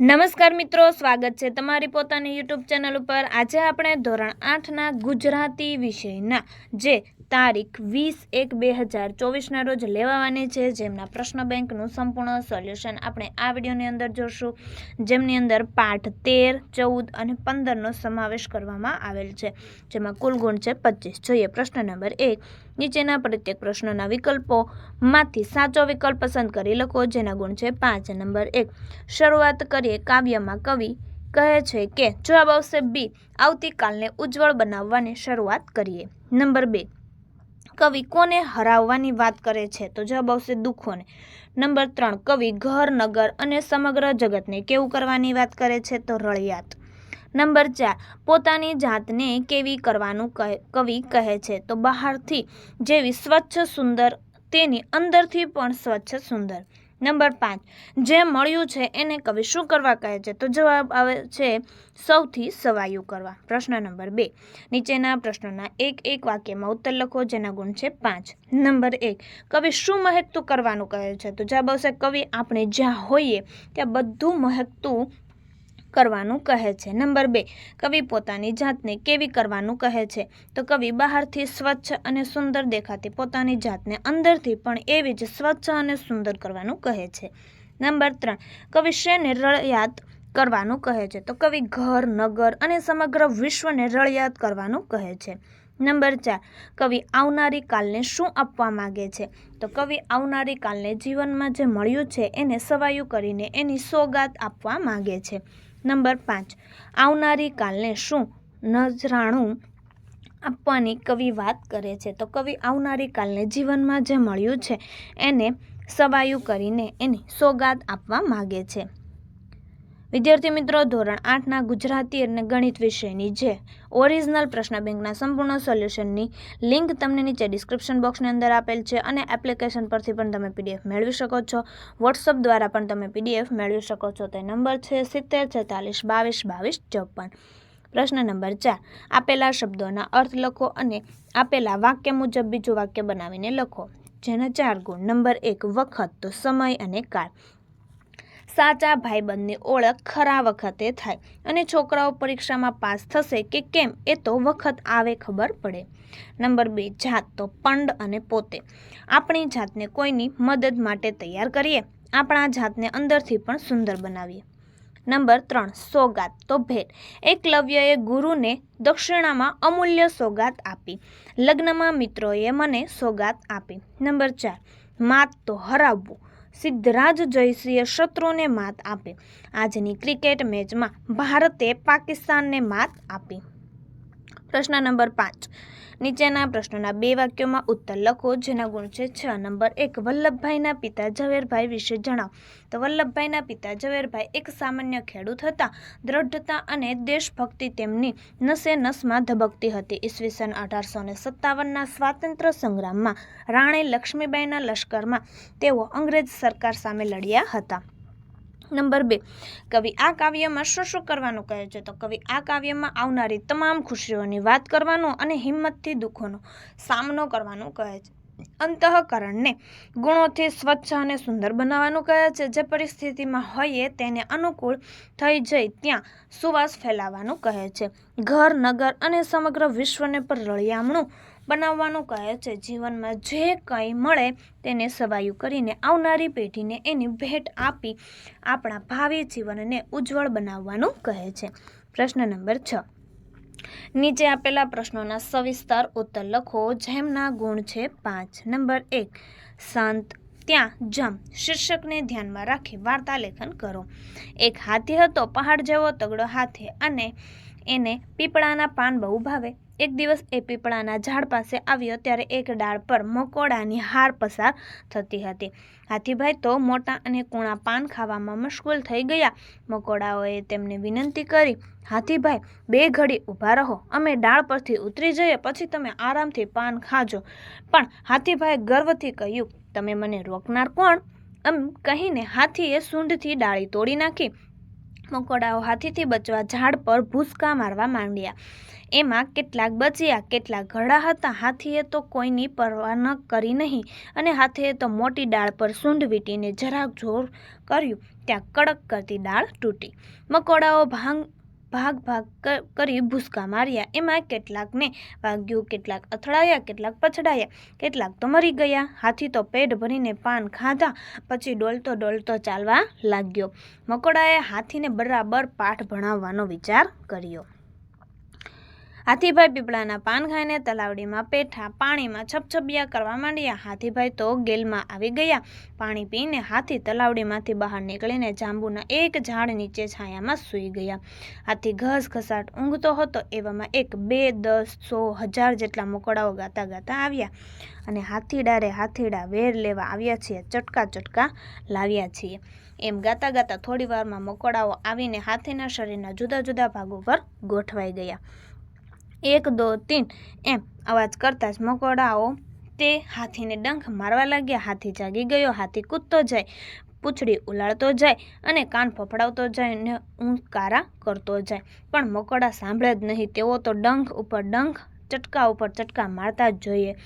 નમસ્કાર મિત્રો, સ્વાગત છે તમારી પોતાની યુટ્યુબ ચેનલ ઉપર. આજે આપણે ધોરણ આઠના ગુજરાતી વિષયના, જે તારીખ વીસ એક બે હજાર ચોવીસના રોજ લેવાવાની છે, જેમના પ્રશ્ન બેંકનું સંપૂર્ણ સોલ્યુશન આપણે આ વિડીયોની અંદર જોશું. જેમની અંદર પાઠ તેર, ચૌદ અને પંદરનો સમાવેશ કરવામાં આવેલ છે, જેમાં કુલ ગુણ છે પચીસ. જોઈએ, પ્રશ્ન નંબર એક. નીચેના પ્રત્યેક પ્રશ્નોના વિકલ્પોમાંથી સાચો વિકલ્પ પસંદ કરી લખો, જેના ગુણ છે પાંચ. નંબર એક, શરૂઆત કરીએ કાવ્યમાં. કવિ કહે છે કે જવાબ આવશે બી આવતીકાલને ઉજ્જવળ બનાવવાની શરૂઆત કરીએ. નંબર બે, કવિ કોને હરાવવાની વાત કરે છે? તો જવાબ આવશે દુઃખોને. નંબર ત્રણ, કવિ ઘર, નગર અને સમગ્ર જગતને કેવું કરવાની વાત કરે છે? તો રળિયાત. નંબર ચાર, પોતાની જાતને કેવી કરવાનું કહે, કવિ કહે છે. તો બહારથી જેવી સ્વચ્છ સુંદર, તેની અંદરથી પણ સ્વચ્છ સુંદર. નંબર પાંચ, જે મળ્યું છે એને કવિ શું કરવા કહે છે? તો જવાબ આવે છે સૌથી સવાયું કરવા. પ્રશ્ન નંબર બે, નીચેના પ્રશ્નોના એક એક વાક્યમાં ઉત્તર લખો, જેના ગુણ છે પાંચ. નંબર એક, કવિ શું મહેકતું કરવાનું કહે છે? તો જવાબ આવશે, કવિ, આપણે જ્યાં હોઈએ ત્યાં બધું મહેકતું કરવાનું કહે છે. નંબર બે, કવિ પોતાની જાતને કેવી કરવાનું કહે છે? તો કવિ બહારથી સ્વચ્છ અને સુંદર દેખાતી પોતાની જાતને અંદરથી પણ એવી જ સ્વચ્છ અને સુંદર કરવાનું કહે છે. નંબર ત્રણ, કવિ શેને રળિયાત કરવાનું કહે છે? તો કવિ ઘર, નગર અને સમગ્ર વિશ્વને રળિયાત કરવાનું કહે છે. નંબર ચાર, કવિ આવનારી કાલને શું આપવા માગે છે? તો કવિ આવનારી કાલને જીવનમાં જે મળ્યું છે, એને સવાયું કરીને એની સોગાત આપવા માગે છે. નંબર પાંચ. આવનારી કાલને શું નજરાણું આપવાની કવિ વાત કરે છે? તો કવિ, આવનારી કાલને જીવનમાં જે મળ્યું છે, એને સવાયું કરીને એની સોગાદ આપવા માગે છે. વિદ્યાર્થી મિત્રો, ધોરણ આઠના ગુજરાતી અને ગણિત વિષયની જે ઓરિજિનલ પ્રશ્ન બેંકના સંપૂર્ણ સોલ્યુશનની લિંક તમને નીચે ડિસ્ક્રિપ્શન બોક્સની અંદર આપેલ છે અને એપ્લિકેશન પરથી પણ તમે પીડીએફ મેળવી શકો છો. વોટ્સઅપ દ્વારા પણ તમે પીડીએફ મેળવી શકો છો. તે નંબર છે સિત્તેર, છેતાલીસ, બાવીસ બાવીસ, ચોપન. પ્રશ્ન નંબર ચાર. આપેલા શબ્દોના અર્થ લખો અને આપેલા વાક્ય મુજબ બીજું વાક્ય બનાવીને લખો. જેના ચાર ગુણ. નંબર એક, વખત તો સમય અને કાળ. સાચા ભાઈબંધની ઓળખ ખરા વખતે થાય અને છોકરાઓ પરીક્ષામાં પાસ થશે કે કેમ એ તો વખત આવે ખબર પડે. નંબર બે, જાત તો પંડ અને પોતે. આપણી જાતને કોઈની મદદ માટે તૈયાર કરીએ, આપણા જાતને અંદરથી પણ સુંદર બનાવીએ. નંબર ત્રણ, સોગાત તો ભેટ એકલવ્યએ ગુરુને દક્ષિણામાં અમૂલ્ય સોગાત આપી. લગ્નમાં મિત્રોએ મને સોગાત આપી. નંબર ચાર, માત તો હરાવવું. સિદ્ધરાજ જયસિંહે શત્રુને માત આપી. આજની ક્રિકેટ મેચમાં ભારતે પાકિસ્તાનને માત આપી. પ્રશ્ન નંબર પાંચ. નીચેના પ્રશ્નોના બે વાક્યોમાં ઉત્તર લખો, જેના ગુણ છે છ. નંબર એક, વલ્લભભાઈના પિતા ઝવેરભાઈ વિશે જણાવો. તો વલ્લભભાઈના પિતા ઝવેરભાઈ એક સામાન્ય ખેડૂત હતા. દ્રઢતા અને દેશભક્તિ તેમની નસે નસમાં ધબકતી હતી. ઈસવીસન અઢારસો ને સત્તાવનના સ્વાતંત્ર્ય સંગ્રામમાં રાણી લક્ષ્મીબાઈના લશ્કરમાં તેઓ અંગ્રેજ સરકાર સામે લડ્યા હતા. નંબર બે. કવિ આ કાવ્યમાં શું શું કરવાનું કહે છે? તો કવિ આ કાવ્યમાં આવનારી તમામ ખુશીઓની વાત કરવાનો અને હિંમતથી દુઃખોનો સામનો કરવાનું કહે છે. અંતઃકરણને ગુણોથી સ્વચ્છ અને સુંદર બનાવવાનું કહે છે. જે પરિસ્થિતિમાં હોઈએ તેને અનુકૂળ થઈ જઈ ત્યાં સુવાસ ફેલાવવાનું કહે છે. ઘર, નગર અને સમગ્ર વિશ્વને પર રળિયામણું બનાવવાનું કહે છે. જીવનમાં જે કંઈ મળે તેને સવાયું કરીને આવનારી પેઢીને એની ભેટ આપી આપણા ભાવિ જીવનને ઉજ્જવળ બનાવવાનું કહે છે. પ્રશ્ન નંબર છ. નીચે આપેલા પ્રશ્નોના સવિસ્તાર ઉત્તર લખો. જેમના ગુણ છે પાંચ. નંબર એક. શાંત, ત્યાં જમ. શીર્ષકને ધ્યાનમાં રાખી વાર્તા લેખન કરો. એક હાથી હતો, પહાડ જેવો તગડો હાથી અને એને પીપળાના પાન બહુ ભાવે. એક દિવસ એ પીપળાના ઝાડ પાસે આવ્યો ત્યારે એક ડાળ પર મકોડાની હાર પસાર થતી હતી. હાથીભાઈ તો મોટા અને કૂણા પાન ખાવામાં મશગુલ થઈ ગયા. મકોડાઓએ તેમને વિનંતી કરી, હાથીભાઈ, બે ઘડી ઊભા રહો. અમે ડાળ પરથી ઉતરી જઈએ, પછી તમે આરામથી પાન ખાજો. પણ હાથીભાઈ ગર્વથી કહ્યું, તમે મને રોકનાર કોણ? એમ કહીને હાથીએ સૂંઢથી ડાળી તોડી નાખી. મકોડાઓ હાથીથી બચવા ઝાડ પર ભૂસકા મારવા માંડ્યા. એમાં કેટલાક બચ્યા, કેટલાક ઘરડા હતા. હાથીએ તો કોઈની પરવા ન કરી નહીં અને હાથીએ તો મોટી ડાળ પર સૂંઢ વીટીને જરાક જોર કર્યું. ત્યાં કડક કરતી દાળ તૂટી. મકોડાઓ ભાંગ ભાગ ભાગ કરી ભૂસકા માર્યા. એમાં કેટલાકને વાગ્યું, કેટલાક અથડાયા, કેટલાક પછડાયા. કેટલાક તો મરી ગયા. હાથી તો પેટ ભરીને પાન ખાધા. પછી ડોલતો ડોલતો ચાલવા લાગ્યો. મકોડાએ હાથીને બરાબર પાઠ ભણાવવાનો વિચાર કર્યો. હાથીભાઈ પીપળાના પાન ખાઈને તલાવડીમાં પેઠા પાણીમાં છપછપિયા કરવા માંડ્યા. હાથીભાઈ તો ગેલમાં આવી ગયા. પાણી પીને હાથી તલાવડીમાંથી બહાર નીકળીને જાંબુના એક ઝાડ નીચે છાયામાં સૂઈ ગયા. હાથી ઘસ ઘસાટ ઊંઘતો હતો, એવામાં એક, બે, દસ, સો, હજાર જેટલા મકોડાઓ ગાતા ગાતા આવ્યા. અને હાથીડારે હાથીડા વેર લેવા આવ્યા છીએ, ચટકા ચટકા લાવ્યા છીએ. એમ ગાતા ગાતા થોડી વારમાં મકોડાઓ આવીને હાથીના શરીરના જુદા જુદા ભાગો પર ગોઠવાઈ ગયા. એક, દો, તીન. એમ, અવાજ કરતા જ મકોડાઓ તે હાથીને ડંખ મારવા લાગ્યા. હાથી જાગી ગયો. હાથી કૂદતો જાય, પૂંછડી ઉલાળતો જાય અને કાન ફફડાવતો જાય અને ઊંકારા કરતો જાય. પણ મકોડા સાંભળે જ નહીં. તેઓ તો ડંખ ઉપર ડંખ, ચટકા ઉપર ચટકા મારતા જ જોઈએ.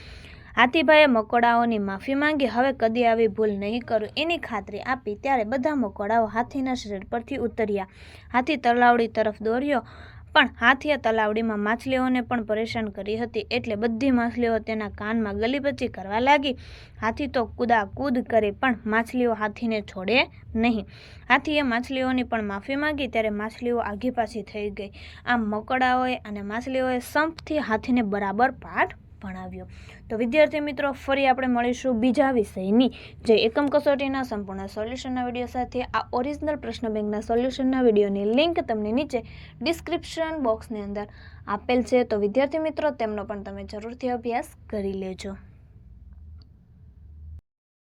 હાથીભાઈએ મકોડાઓની માફી માંગી. હવે કદી આવી ભૂલ નહીં કરું. એની ખાતરી આપી ત્યારે બધા મકોડાઓ હાથીના શરીર પરથી ઉતર્યા. હાથી તલાવડી તરફ દોડ્યો. પણ હાથીએ તલાવડીમાં માછલીઓને પણ પરેશાન કરી હતી. એટલે બધી માછલીઓ તેના કાનમાં ગલીપચી કરવા લાગી. હાથી તો કૂદાકૂદ કરે પણ માછલીઓ હાથીને છોડે નહીં. હાથીએ માછલીઓની પણ માફી માંગી ત્યારે માછલીઓ આઘી પાછી થઈ ગઈ. આમ મકડાઓએ અને માછલીઓએ સંપથી હાથીને બરાબર પાઠ ભણાવ્યો. તો વિદ્યાર્થી મિત્રો, ફરી આપણે મળીશું બીજા વિષયની જે એકમ કસોટીના સંપૂર્ણ સોલ્યુશનના વીડિયો સાથે. આ ઓરિજિનલ પ્રશ્ન બેંકના સોલ્યુશનના વિડીયોની લિંક તમને નીચે ડિસ્ક્રિપ્શન બોક્સની અંદર આપેલ છે. તો વિદ્યાર્થી મિત્રો, તેમનો પણ તમે જરૂરથી અભ્યાસ કરી લેજો.